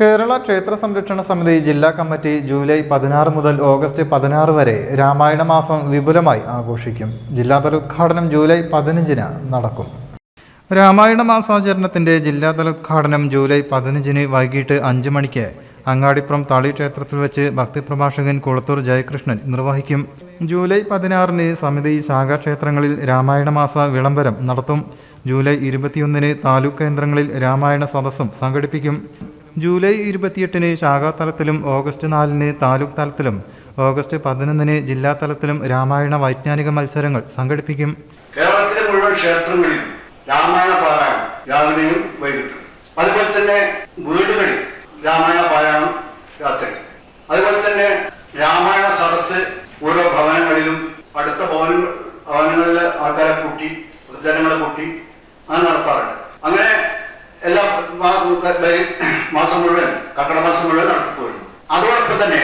കേരള ക്ഷേത്ര സംരക്ഷണ സമിതി ജില്ലാ കമ്മിറ്റി ജൂലൈ പതിനാറ് മുതൽ ഓഗസ്റ്റ് പതിനാറ് വരെ രാമായണ മാസം വിപുലമായി ആഘോഷിക്കും. ജില്ലാതല ഉദ്ഘാടനം ജൂലൈ പതിനഞ്ചിന് നടക്കും. രാമായണ മാസാചരണത്തിന്റെ ജില്ലാതല ഉദ്ഘാടനം ജൂലൈ പതിനഞ്ചിന് വൈകിട്ട് അഞ്ച് മണിക്ക് അങ്ങാടിപ്പുറം തളി ക്ഷേത്രത്തിൽ വെച്ച് ഭക്തിപ്രഭാഷകൻ കുളത്തൂർ ജയകൃഷ്ണൻ നിർവഹിക്കും. ജൂലൈ പതിനാറിന് സമിതി ശാഖാക്ഷേത്രങ്ങളിൽ രാമായണ മാസ വിളംബരം നടത്തും. ജൂലൈ ഇരുപത്തിയൊന്നിന് താലൂക്ക് കേന്ദ്രങ്ങളിൽ രാമായണ സദസ്സും സംഘടിപ്പിക്കും. ജൂലൈ ഇരുപത്തിയെട്ടിന് ശാഖാതലത്തിലും ഓഗസ്റ്റ് നാലിന് താലൂക്ക് തലത്തിലും ഓഗസ്റ്റ് പതിനൊന്നിന് ജില്ലാ തലത്തിലും രാമായണ വൈജ്ഞാനിക മത്സരങ്ങൾ സംഘടിപ്പിക്കും. കേരളത്തിലെ മുഴുവൻ ക്ഷേത്രങ്ങളിലും രാമായണ പാരായണം രാവിലെയും വൈകിട്ടും. അതുപോലെ തന്നെ വീടുകളിൽ രാമായണ പാരായണം രാത്രി അതുപോലെ തന്നെ രാമായണ സദസ് ഓരോ ഭവനങ്ങളിലും അടുത്ത ഭവന ഭവനങ്ങളിലെ ആൾക്കാരെ കൂട്ടി ജനങ്ങളെ കൂട്ടി അത് നടത്താറുണ്ട്. അങ്ങനെ എല്ലാ മാസം മുഴുവൻ കർക്കിടക മാസം മുഴുവൻ നടത്തിപ്പോയിരുന്നു. അതോടൊപ്പം തന്നെ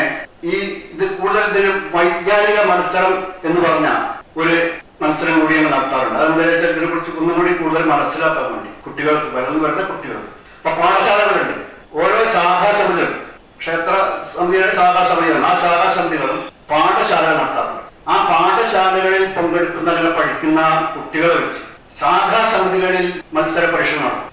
ഈ ഇത് കൂടുതൽ ഇതിന് വൈജ്ഞാനിക മത്സരം എന്ന് പറഞ്ഞ ഒരു മത്സരം കൂടി ഞങ്ങൾ നടത്താറുണ്ട്. അതുകൊണ്ട് ഇതിനെ കുറിച്ച് ഒന്നുകൂടി കൂടുതൽ മനസ്സിലാക്കാൻ വേണ്ടി. കുട്ടികൾക്ക് വരുന്ന വരുന്ന കുട്ടികൾക്ക്. അപ്പൊ പാഠശാലകളുണ്ട്. ഓരോ ശാഖാസമിതികളും ക്ഷേത്ര സമിതിയുടെ ശാഖാസമിതികളും ആ ശാഖാസമിതികളും പാഠശാലകൾ നടത്താറുണ്ട്. ആ പാഠശാലകളിൽ പങ്കെടുക്കുന്ന അല്ലെങ്കിൽ പഠിക്കുന്ന കുട്ടികളെ വെച്ച് ശാഖാ സമിതികളിൽ മത്സര പരീക്ഷ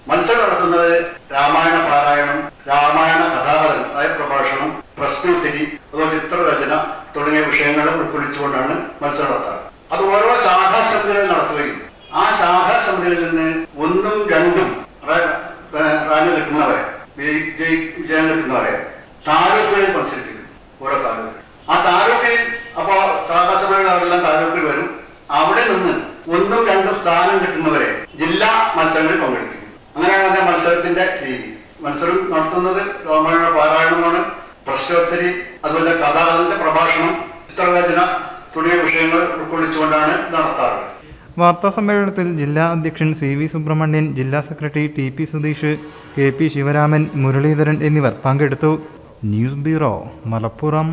മത്സരം നടത്തുന്നത് രാമായണ പാരായണം രാമായണ കഥാകഥനം അതായത് പ്രഭാഷണം പ്രശ്നോത്തരി അതോ ചിത്രരചന തുടങ്ങിയ വിഷയങ്ങൾ ഉൾക്കൊള്ളിച്ചുകൊണ്ടാണ് മത്സരം നടത്താറ്. അത് ഓരോ ശാഖാ സമിതികളിൽ നടത്തുകയും ആ ശാഖാ സമിതികളിൽ നിന്ന് ഒന്നും രണ്ടും റാങ്ക് കിട്ടുന്നവരെ വിജയി- ജയി- വിജയം കിട്ടുന്നവരെ താലൂക്കുകളിൽ മത്സരിപ്പിക്കും ഓരോ താലൂക്കിൽ. ആ താലൂക്കിൽ അപ്പോ ശാഖാസഭകൾ അവരെല്ലാം താലൂക്കിൽ വരും. അവിടെ നിന്ന് ഒന്നും സ്ഥാനം കിട്ടുന്നവരെ ജില്ലാ മത്സരങ്ങളിൽ പങ്കെടുപ്പിക്കും അങ്ങനെയാണ് അതിന്റെ മത്സരത്തിന്റെ രീതി. മത്സരം നടത്തുന്നത് രാമായണ പാരായണമാണ് പ്രശ്നോത്തരി അതുപോലെ കഥാകഥന്റെ പ്രഭാഷണം ചിത്രരചന തുടങ്ങിയ വിഷയങ്ങൾ ഉൾക്കൊള്ളിച്ചുകൊണ്ടാണ് നടത്താറ് വാർത്താ സമ്മേളനത്തിൽ ജില്ലാ അധ്യക്ഷൻ സി വി സുബ്രഹ്മണ്യൻ ജില്ലാ secretary T P Sudheesh K P Sivaraman Muraleedharan എന്നിവർ പങ്കെടുത്തു. News bureau Malappuram.